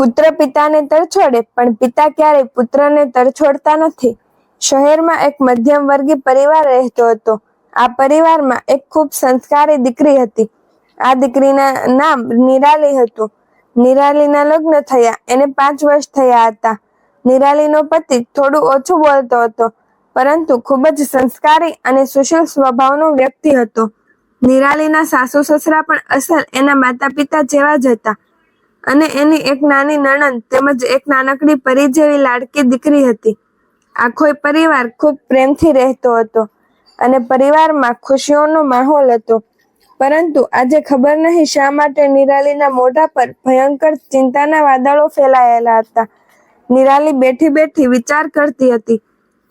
પુત્ર પિતાને તરછોડે, પણ પિતા ક્યારેય પુત્રને તરછોડતા નથી. શહેરમાં એક મધ્યમ વર્ગી પરિવાર રહેતો હતો. આ પરિવારમાં એક ખૂબ સંસ્કારી દીકરી હતી. આ દીકરીના નામ નિરાલી હતું. નિરાલીના લગ્ન થયા, એને પાંચ વર્ષ થયા હતા. નિરાલીનો પતિ થોડું ઓછું બોલતો હતો, પરંતુ ખૂબ જ સંસ્કારી અને સુશીલ સ્વભાવનો વ્યક્તિ હતો. નિરાલીના સાસુ સસરા પણ અસલ એના માતા પિતા જેવા જ હતા. અને એની એક નાની નણંદ તેમજ એક નાનકડી પરી જેવી લાડકી દીકરી હતી. આખો પરિવાર ખૂબ પ્રેમથી રહેતો હતો અને પરિવારમાં ખુશીઓનો માહોલ હતો. પરંતુ આજે ખબર નહીં શા માટે નિરાલીના મોઢા પર ભયંકર ચિંતાના વાદળો ફેલાયેલા હતા. નિરાલી બેઠી બેઠી વિચાર કરતી હતી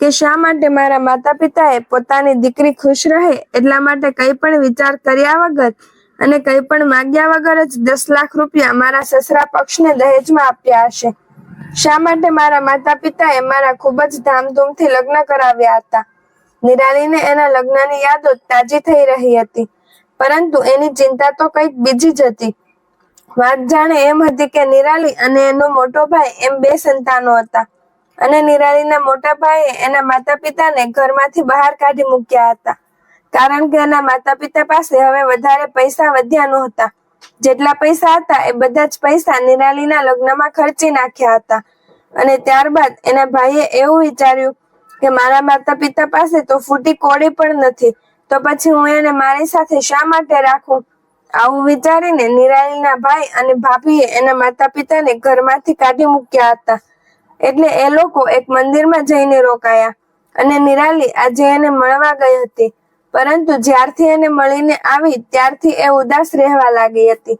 કે શા માટે મારા માતા પિતાએ પોતાની દીકરી ખુશ રહે એટલા માટે કંઈ પણ વિચાર કર્યા વગર અને કંઈ પણ માગ્યા વગર જ દસ લાખ રૂપિયા મારા સસરા પક્ષને દહેજમાં આપ્યા હશે. શા માટે મારા માતા પિતાએ મારા ખૂબ જ ધામધૂમથી લગ્ન કરાવ્યા હતા? નિરાલીને એના લગ્નની યાદો તાજી થઈ રહી હતી. પરંતુ એની ચિંતા તો કંઈક બીજી જ હતી. વાત જાણે એમ હતી કે નિરાલી અને એનો મોટો ભાઈ એમ બે સંતાનો હતા. અને નિરાલીના મોટા ભાઈએ એના માતા પિતાને ઘરમાંથી બહાર કાઢી મૂક્યા હતા. કારણ કે એના માતા પિતા પાસે હવે વધારે પૈસા વધ્યા નહોતા. જેટલા પૈસા હતા એ બધા જ પૈસા નિરાલીના લગ્નમાં ખર્ચી નાખ્યા હતા. અને ત્યારબાદ એના ભાઈએ એવું વિચાર્યું કે મારા માતા પિતા પાસે તો ફૂટી કોડી પણ નથી. તો પછી હું એને મારી સાથે શા માટે રાખું? આવું વિચારીને નિરાલીના ભાઈ અને ભાભીએ એના માતા પિતાને ઘરમાંથી કાઢી મૂક્યા હતા. એટલે એ લોકો એક મંદિરમાં જઈને રોકાયા. અને નિરાલી આજે એને મળવા ગઈ હતી. પરંતુ જ્યારથી એને મળીને આવી, ત્યારથી એ ઉદાસ રહેવા લાગી હતી.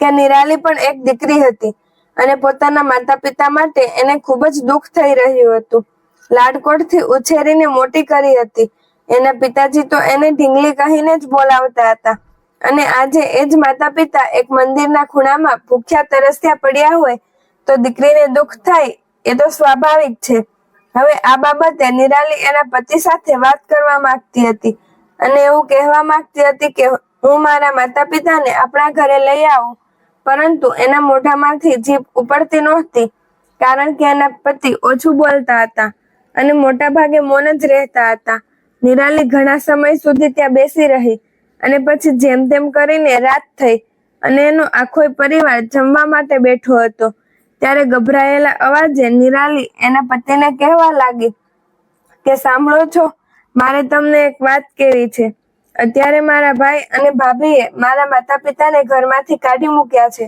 કે નિરાલી પણ એક દીકરી હતી અને પોતાના માતા પિતા માટે એને ખૂબ જ દુઃખ થઈ રહ્યું હતું. લાડકોટથી ઉછેરીને મોટી કરી હતી. એના પિતાજી તો એને ઢીંગલી કહીને જ બોલાવતા હતા. અને આજે એ જ માતા પિતા એક મંદિરના ખૂણામાં ભૂખ્યા તરસ્યા પડ્યા હોય, તો દીકરીને દુઃખ થાય, એ તો સ્વાભાવિક છે. હવે આ બાબતે નિરાલી એના પતિ સાથે વાત કરવા માંગતી હતી. અને એવું કહેવા માંગતી હતી કે, હું મારા માતા પિતાને આપણા ઘરે લઈ આવું. પરંતુ એના મોઢામાંથી જીભ ઉપડતી નહોતી, કારણ કે એના પતિ ઓછું બોલતા હતા અને મોટા ભાગે મૌન જ રહેતા હતા. નિરાલી ઘણા સમય સુધી ત્યાં બેસી રહી અને પછી જેમ તેમ કરીને રાત થઈ અને એનો આખો પરિવાર જમવા માટે બેઠો હતો. ત્યારે ગભરાયેલા અવાજે નિરાલી એના પતિને કહેવા લાગી કે, સાંભળો છો? મારે તમને એક વાત કહેવી છે. અત્યારે મારા ભાઈ અને ભાભીએ મારા માતા પિતાને ઘરમાંથી કાઢી મૂક્યા છે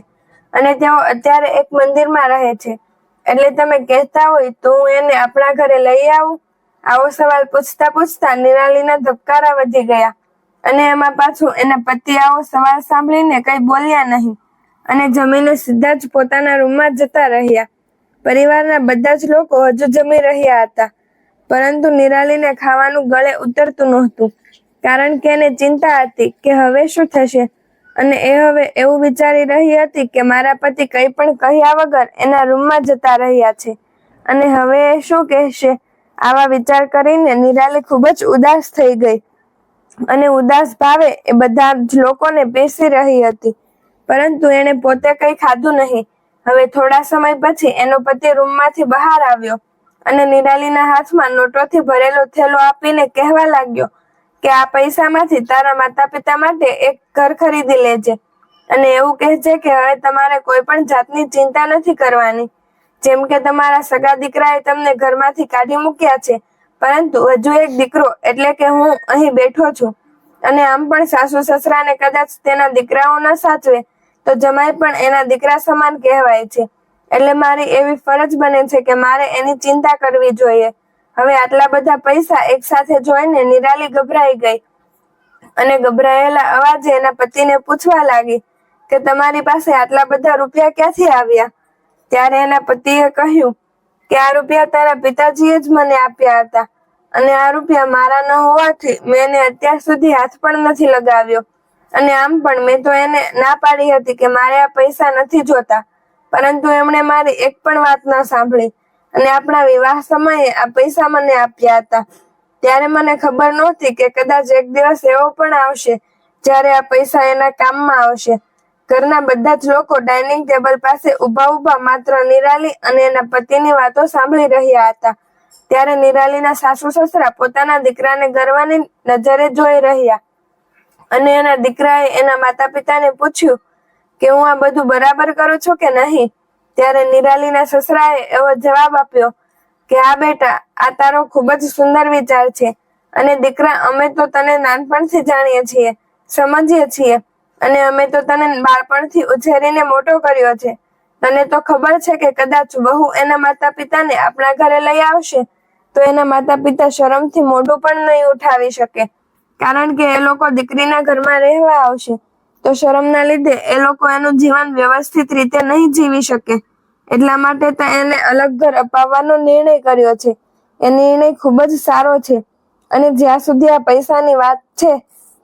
અને તેઓ અત્યારે એક મંદિરમાં રહે છે. એટલે તમે કહેતા હોય તો હું એને આપણા ઘરે લઈ આવું. આવો સવાલ પૂછતા પૂછતા નિરાલીના ધબકારા વધી ગયા અને એમાં પાછું એના પતિ આવો સવાલ સાંભળીને કઈ બોલ્યા નહીં. અને જમીને સીધા જ પોતાના રૂમમાં જતા રહ્યા. પરિવારના બધા જ લોકો હજુ જમી રહ્યા હતા, પરંતુ નિરાલીને ખાવાનું ગળે ઉતરતું નહોતું, કારણ કે એને ચિંતા હતી કે હવે શું થશે? અને એ હવે એવું વિચારી રહી હતી કે મારા પતિ કંઈ પણ કહ્યા વગર એના રૂમમાં જતા રહ્યા છે. અને હવે એ શું કહેશે? આવા વિચાર કરીને નિરાલી ખૂબ જ ઉદાસ થઈ ગઈ. અને ઉદાસ ભાવે એ બધા જ લોકોને બેસી રહી હતી. પરંતુ એણે પોતે કંઈ ખાધું નહીં. હવે થોડા સમય પછી એનો પતિ રૂમમાંથી બહાર આવ્યો અને નિરાલીના હાથમાં નોટોથી ભરેલો થેલો આપીને કહેવા લાગ્યો કે આ પૈસામાંથી તારા માતા પિતા માટે એક ઘર ખરીદી લેજે અને એવું કહેજે કે હવે તમારે કોઈ પણ જાતની ચિંતા નથી કરવાની. જેમ કે તમારા સગા દીકરાએ તમને ઘરમાંથી કાઢી મૂક્યા છે, પરંતુ હજુ એક દીકરો એટલે કે હું અહીં બેઠો છું અને આમ પણ સાસુ સસરાને કદાચ તેના દીકરાઓ ન સાચવે તો જમાઈ પણ એના દીકરા સમાન કહેવાય છે. એટલે મારી એવી ફરજ બને છે કે મારે એની ચિંતા કરવી જોઈએ. હવે આટલા બધા પૈસા એકસાથે જોઈને નિરાલી ગભરાઈ ગઈ. અને ગભરાયેલા અવાજે એના પતિને પૂછવા લાગી કે તમારી પાસે આટલા બધા રૂપિયા ક્યાંથી આવ્યા? ત્યારે એના પતિએ કહ્યું કે આ રૂપિયા તારા પિતાજીએ જ મને આપ્યા હતા. અને આ રૂપિયા મારા ન હોવાથી મેં એને અત્યાર સુધી હાથ પણ નથી લગાવ્યો. અને આમ પણ મેં તો એને ના પાડી હતી કે મારે આ પૈસા નથી જોતા. પરંતુ એમણે મારી એક પણ વાત ના સાંભળી. અને આપણા વિવાહ સમયે આ પૈસા મને આપ્યા હતા. ત્યારે મને ખબર નહોતી કે કદાચ એક દિવસ એવો પણ આવશે જ્યારે આ પૈસા એના કામમાં આવશે. ઘરના બધા જ લોકો ડાઇનિંગ ટેબલ પાસે ઊભા ઊભા માત્ર નિરાલી અને એના પતિની વાતો સાંભળી રહ્યા હતા. ત્યારે નિરાલીના સાસુ સસરા પોતાના દીકરાને ગર્વની નજરે જોઈ રહ્યા. અને એના દીકરાએ એના માતા પિતાને પૂછ્યું કે હું આ બધું બરાબર કરું છું કે નહીં? ત્યારે નિરાલીના સસરાએ એવો જવાબ આપ્યો કે આ બેટા, આ તારો ખૂબ જ સુંદર વિચાર છે અને દીકરા, અમે તો તને નાનપણથી જાણીએ છીએ, સમજીએ છીએ અને અમે તો તને બાળપણથી ઉછેરીને મોટો કર્યો છે. તને તો ખબર છે કે કદાચ બહુ એના માતા પિતાને આપણા ઘરે લઈ આવશે, તો એના માતા પિતા શરમથી મોઢું પણ નહીં ઉઠાવી શકે. કારણ કે એ લોકો દીકરીના ઘરમાં રહેવા આવશે, તો શરમના લીધે એ લોકો એનું જીવન વ્યવસ્થિત રીતે નહીં જીવી શકે. એટલા માટે તો એને અલગ ઘર અપાવવાનો નિર્ણય કર્યો છે. એ નિર્ણય ખૂબ જ સારો છે. અને જ્યાં સુધી આ પૈસાની વાત છે,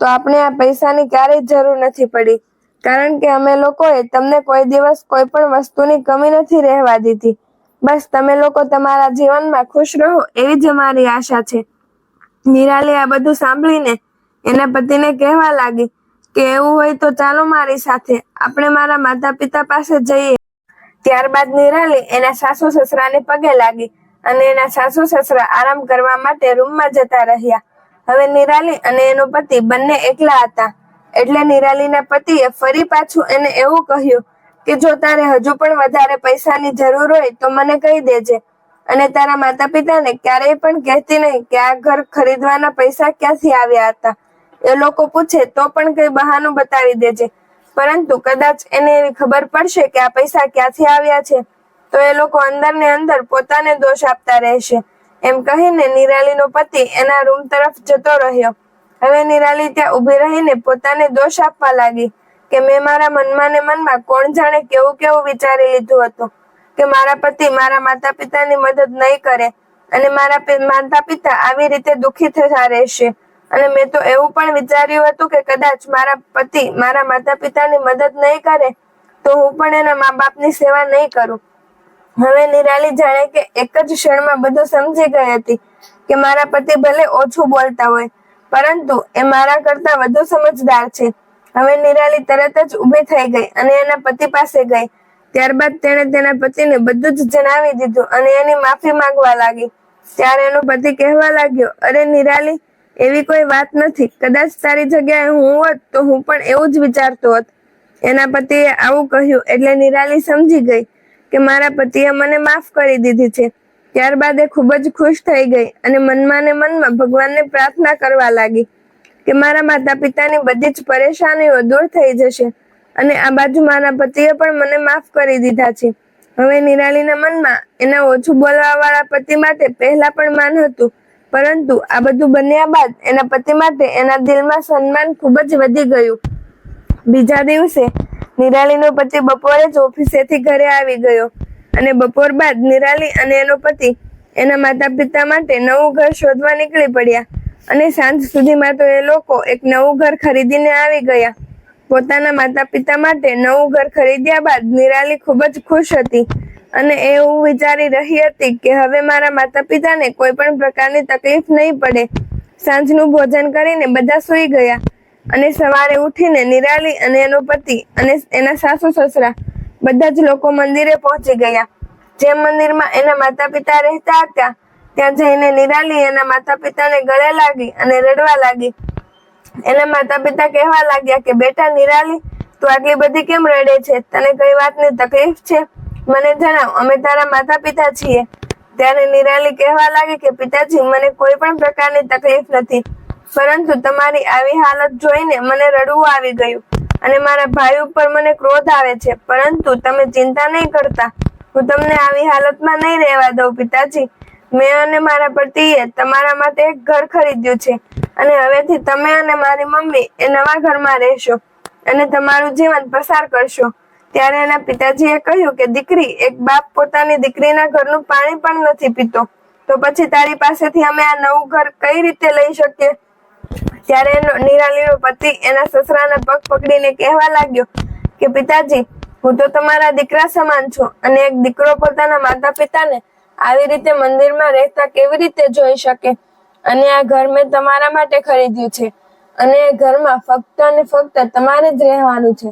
તો આપણે આ પૈસાની ક્યારેય જરૂર નથી પડી. કારણ કે અમે લોકોએ તમને કોઈ દિવસ કોઈ પણ વસ્તુની કમી નથી રહેવા દીધી. બસ તમે લોકો તમારા જીવનમાં ખુશ રહો એવી જ અમારી આશા છે. નિરાલી આ બધું સાંભળીને એના પતિને કહેવા લાગી કે એવું હોય તો ચાલો મારી સાથે, આપણે મારા માતા પિતા પાસે જઈએ. ત્યારબાદ નિરાલી એના સાસુ સસરાને પગે લાગી અને એના સાસુ સસરા આરામ કરવા માટે રૂમમાં જતા રહ્યા. હવે નિરાલી અને એનો પતિ બંને એકલા હતા. એટલે નિરાલીના પતિએ ફરી પાછું એને એવું કહ્યું કે, જો તારે હજુ પણ વધારે પૈસાની જરૂર હોય તો મને કહી દેજે. અને તારા માતા પિતાને ક્યારેય પણ કહેતી નહીં કે આ ઘર ખરીદવાના પૈસા ક્યાંથી આવ્યા હતા. એ લોકો પૂછે, તો પણ કઈ બહાનું બતાવી દેજે. પરંતુ કદાચ એને એવી ખબર પડશે કે આ પૈસા ક્યાંથી આવ્યા છે. તો એ લોકો અંદર ને અંદર પોતાને દોષ આપતા રહેશે. એમ કહીને નિરાલીનો પતિ એના રૂમ તરફ જતો રહ્યો. હવે નિરાલી ત્યાં ઊભી રહીને પોતાને દોષ આપવા લાગી કે મેં મારા મનમાં ને મનમાં કોણ જાણે કેવું કેવું વિચારી લીધું હતું. કે મારા પતિ મારા માતા પિતાની મદદ નહીં કરે અને મારા માતા પિતા આવી રીતે દુઃખી થતા રહેશે. અને મેં તો એવું પણ વિચાર્યું હતું કે કદાચ મારા પતિ મારા માતા પિતાની મદદ નહીં કરે તો હું પણ એના મા બાપની સેવા નહીં કરું. હવે નિરાલી જાણે કે એક જ ક્ષણમાં બધું સમજી ગઈ હતી કે મારા પતિ ભલે ઓછું બોલતા હોય, પરંતુ એ મારા કરતા વધુ સમજદાર છે. હવે નિરાલી તરત જ ઊભી થઈ ગઈ અને એના પતિ પાસે ગઈ. ત્યારબાદ તેણે તેના પતિને બધું જ જણાવી દીધું અને એની માફી માંગવા લાગી. ત્યારે એનો પતિ કહેવા લાગ્યો, અરે નિરાલી, એવી કોઈ વાત નથી. કદાચ તારી જગ્યાએ હું હોત તો હું પણ એવું જ વિચારતો હોત. એના પતિએ આવું કહ્યું એટલે નિરાલી સમજી ગઈ કે મારા પતિએ મને માફ કરી દીધી છે. ત્યારબાદ એ ખૂબ જ ખુશ થઈ ગઈ અને મનમાં ને મનમાં ભગવાનને પ્રાર્થના કરવા લાગી કે મારા માતા પિતાની બધી જ પરેશાનીઓ દૂર થઈ જશે. અને આ બાજુ મારા પતિએ પણ મને માફ કરી દીધા છે. હવે નિરાલીના મનમાં એના ઓછું બોલવા વાળા પતિ માટે પહેલા પણ માન હતું, પરંતુ આ બધું બન્યા બાદ એના પતિ માટે એના દિલમાં સન્માન ખૂબ જ વધી ગયું. બીજા દિવસે નિરાલીનો પતિ બપોરે જ ઓફિસેથી ઘરે આવી ગયો અને બપોર બાદ નિરાલી અને એનો પતિ એના માતા પિતા માટે નવું ઘર શોધવા નીકળી પડ્યા અને સાંજ સુધીમાં તો એ લોકો એક નવું ઘર ખરીદીને આવી ગયા. પોતાના માતા પિતા માટે નવું ઘર ખરીદ્યા બાદ નિરાલી ખૂબ જ ખુશ હતી અને એવું વિચારી રહી હતી કે હવે મારા માતા પિતાને કોઈ પણ પ્રકારની તકલીફ નહીં પડે. સાંજનું ભોજન કરીને બધા સૂઈ ગયા અને સવારે ઉઠીને નિરાલી અને એનો પતિ અને એના સાસુ સસરા બધા જ લોકો મંદિરે પહોંચી ગયા. જે મંદિરમાં એના માતા પિતા રહેતા હતા, ત્યાં જઈને નિરાલી એના માતા પિતાને ગળે લાગી અને રડવા લાગી. એના માતા પિતા કહેવા લાગ્યા કે, બેટા નિરાલી, તું આટલી બધી કેમ રડે છે? તને કઈ વાતની તકલીફ છે? મને જણાવ, અમે તારા માતા પિતા છીએ. ત્યારે નિરાલી કહેવા લાગી કે, પિતાજી, મને કોઈ પણ પ્રકારની તકલીફ નથી. પરંતુ તમારી આવી હાલત જોઈને મને રડવું આવી ગયું અને મારા ભાઈ ઉપર મને ક્રોધ આવે છે. પરંતુ તમે ચિંતા નહીં કરતા. હું તમને આવી હાલતમાં નહીં રહેવા દઉં, પિતાજી. મેં અને મારા પતિએ તમારા માટે એક ઘર ખરીદ્યું છે. અને હવેથી તમે અને મારી મમ્મી એ નવા ઘરમાં રહેશો અને તમારું જીવન પસાર કરશો. ત્યારે એના પિતાજીએ કહ્યું કે દીકરી, એક બાપ પોતાની દીકરીના ઘરનું પાણી પણ નથી પીતો. તો પછી તારી પાસેથી અમે આ નવું ઘર કઈ રીતે લઈ શકીએ? ત્યારે એનો નિરાલીનો પતિ એના સસરાના પગ પકડીને કહેવા લાગ્યો કે, પિતાજી, હું તો તમારા દીકરા સમાન છું અને એક દીકરો પોતાના માતા પિતાને આવી રીતે મંદિરમાં રહેતા કેવી રીતે જોઈ શકે? અને આ ઘર મેં તમારા માટે ખરીદ્યું છે. અને એ ઘરમાં ફક્ત અને ફક્ત તમારે જ રહેવાનું છે.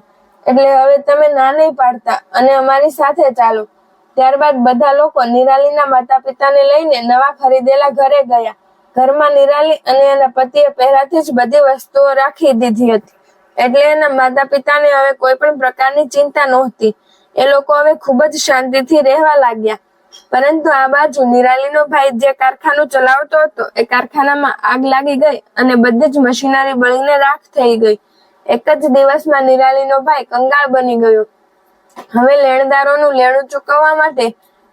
એટલે હવે તમે ના નહીં પાડતા અને અમારી સાથે ચાલો. ત્યારબાદ બધા લોકો નિરાલીના માતા પિતાને લઈને નવા ખરીદેલા ઘરે ગયા. ઘરમાં નિરાલી અને એના પતિએ પહેલાથી જ બધી વસ્તુઓ રાખી દીધી હતી. એટલે એના માતા પિતાને હવે કોઈ પણ પ્રકારની ચિંતા નહોતી. એ લોકો હવે ખૂબ જ શાંતિથી રહેવા લાગ્યા. પરંતુ આ બાજુ નિરાલીનો ભાઈ જે કારખાનું ચલાવતો હતો, એ કારખાનામાં આગ લાગી ગઈ અને બધી જ મશીનરી બળીને રાખ થઈ ગઈ. એક જ દિવસમાં નિરાલીનો ભાઈ કંગાળ બની ગયો. હવે લેણદારોનું લેણું ચૂકવવા માટે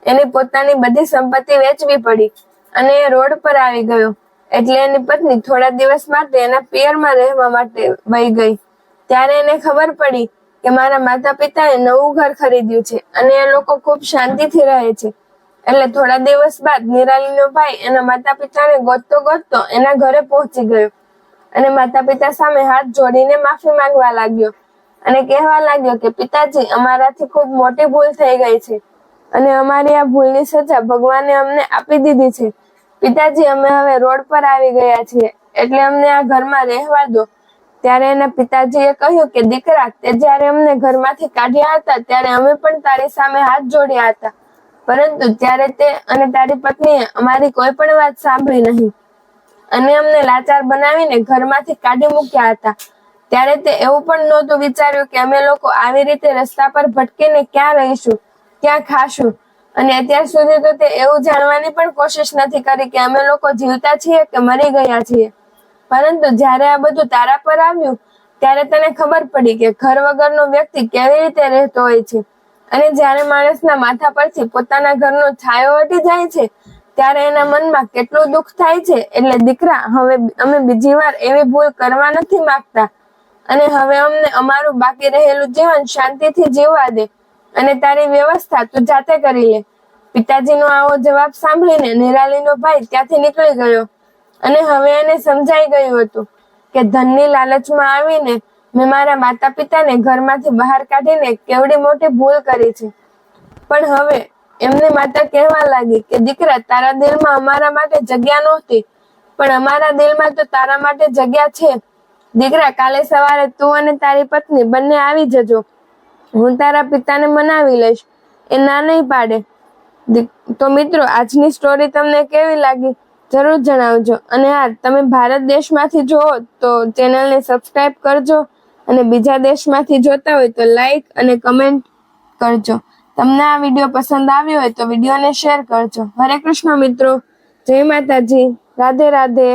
એની પોતાની બધી સંપત્તિ વેચવી પડી અને એ રોડ પર આવી ગયો. એટલે એની પત્ની થોડા દિવસ માટે એના પિયરમાં રહેવા માટે વહી ગઈ. ત્યારે એને ખબર પડી કે મારા માતા પિતાએ નવું ઘર ખરીદ્યું છે અને એ લોકો ખૂબ શાંતિથી રહે છે. એટલે થોડા દિવસ બાદ નિરાલીનો ભાઈ એના માતા પિતાને ગોતતો ગોતતો એના ઘરે પહોંચી ગયો. અને માતા પિતા સામે હાથ જોડીને માફી માંગવા લાગ્યો. અને કહેવા લાગ્યો કે, પિતાજી, અમારાથી ખૂબ મોટી ભૂલ થઈ ગઈ છે. અને અમારી આ ભૂલની સજા ભગવાને અમને આપી દીધી છે. પિતાજી, અમે હવે રોડ પર આવી ગયા છીએ. એટલે અમને આ ઘરમાં રહેવા દો. ત્યારે એના પિતાજીએ કહ્યું કે, દીકરા, તે જ્યારે અમને ઘરમાંથી કાઢ્યા હતા, ત્યારે અમે પણ તારી સામે હાથ જોડ્યા હતા. પરંતુ ત્યારે તે અને તારી પત્નીએ અમારી કોઈ પણ વાત સાંભળી નહીં. અને અમને લાચાર બનાવીને ઘરમાંથી કાઢી મૂક્યા હતા. ત્યારે તે એવું પણ નહોતું વિચાર્યું કે અમે લોકો આવી રીતે રસ્તા પર ભટકીને ક્યાં રહીશું, ક્યાં ખાશું? અને અત્યાર સુધી તો તે એવું જાણવાની પણ કોશિશ નથી કરી કે અમે લોકો જીવતા છીએ કે મરી ગયા છીએ. પરંતુ જ્યારે આ બધું તારા પર આવ્યું, ત્યારે તને ખબર પડી કે ઘર વગરનો વ્યક્તિ કેવી રીતે રહેતો હોય છે. અને જ્યારે માણસના માથા પરથી પોતાના ઘરનો છાયો હટી જાય છે, ત્યારે એના મનમાં કેટલું દુઃખ થાય છે? એટલે દીકરા, હવે અમે બીજી વાર એવી ભૂલ કરવા નથી માંગતા. અને હવે અમને અમારું બાકી રહેલું જીવન શાંતિથી જીવવા દે અને તારી વ્યવસ્થા તું જાતે કરી લે. પિતાજીનો આવો જવાબ સાંભળીને નિરાલીનો ભાઈ ત્યાંથી નીકળી ગયો અને હવે એને સમજાઈ ગયું હતું કે ધનની લાલચમાં આવીને મેં મારા માતા પિતાને ઘરમાંથી બહાર કાઢીને કેવડી મોટી ભૂલ કરી છે. પણ હવે એમને માતા કહેવા લાગી કે દીકરા, તારા દિલમાં અમારા માટે જગ્યા નહોતી, પણ અમારા દિલમાં તો તારા માટે જગ્યા છે. દીકરા, કાલે સવારે તું અને તારી પત્ની બંને આવી જજો. હું તારા પિતાને મનાવી લઈશ. એ ના નહીં પાડે. તો મિત્રો, આજની સ્ટોરી તમને કેવી લાગી? જરૂર જણાવજો. અને હા, તમે ભારત દેશમાંથી જુઓ તો ચેનલને સબસ્ક્રાઈબ કરજો. અને બીજા દેશમાંથી જોતા હોય તો લાઈક અને કમેન્ટ કરજો. તમને આ વીડિયો પસંદ આવ્યો હોય તો વિડીયોને શેર કરજો. હરે કૃષ્ણ મિત્રો. જય માતાજી. રાધે રાધે.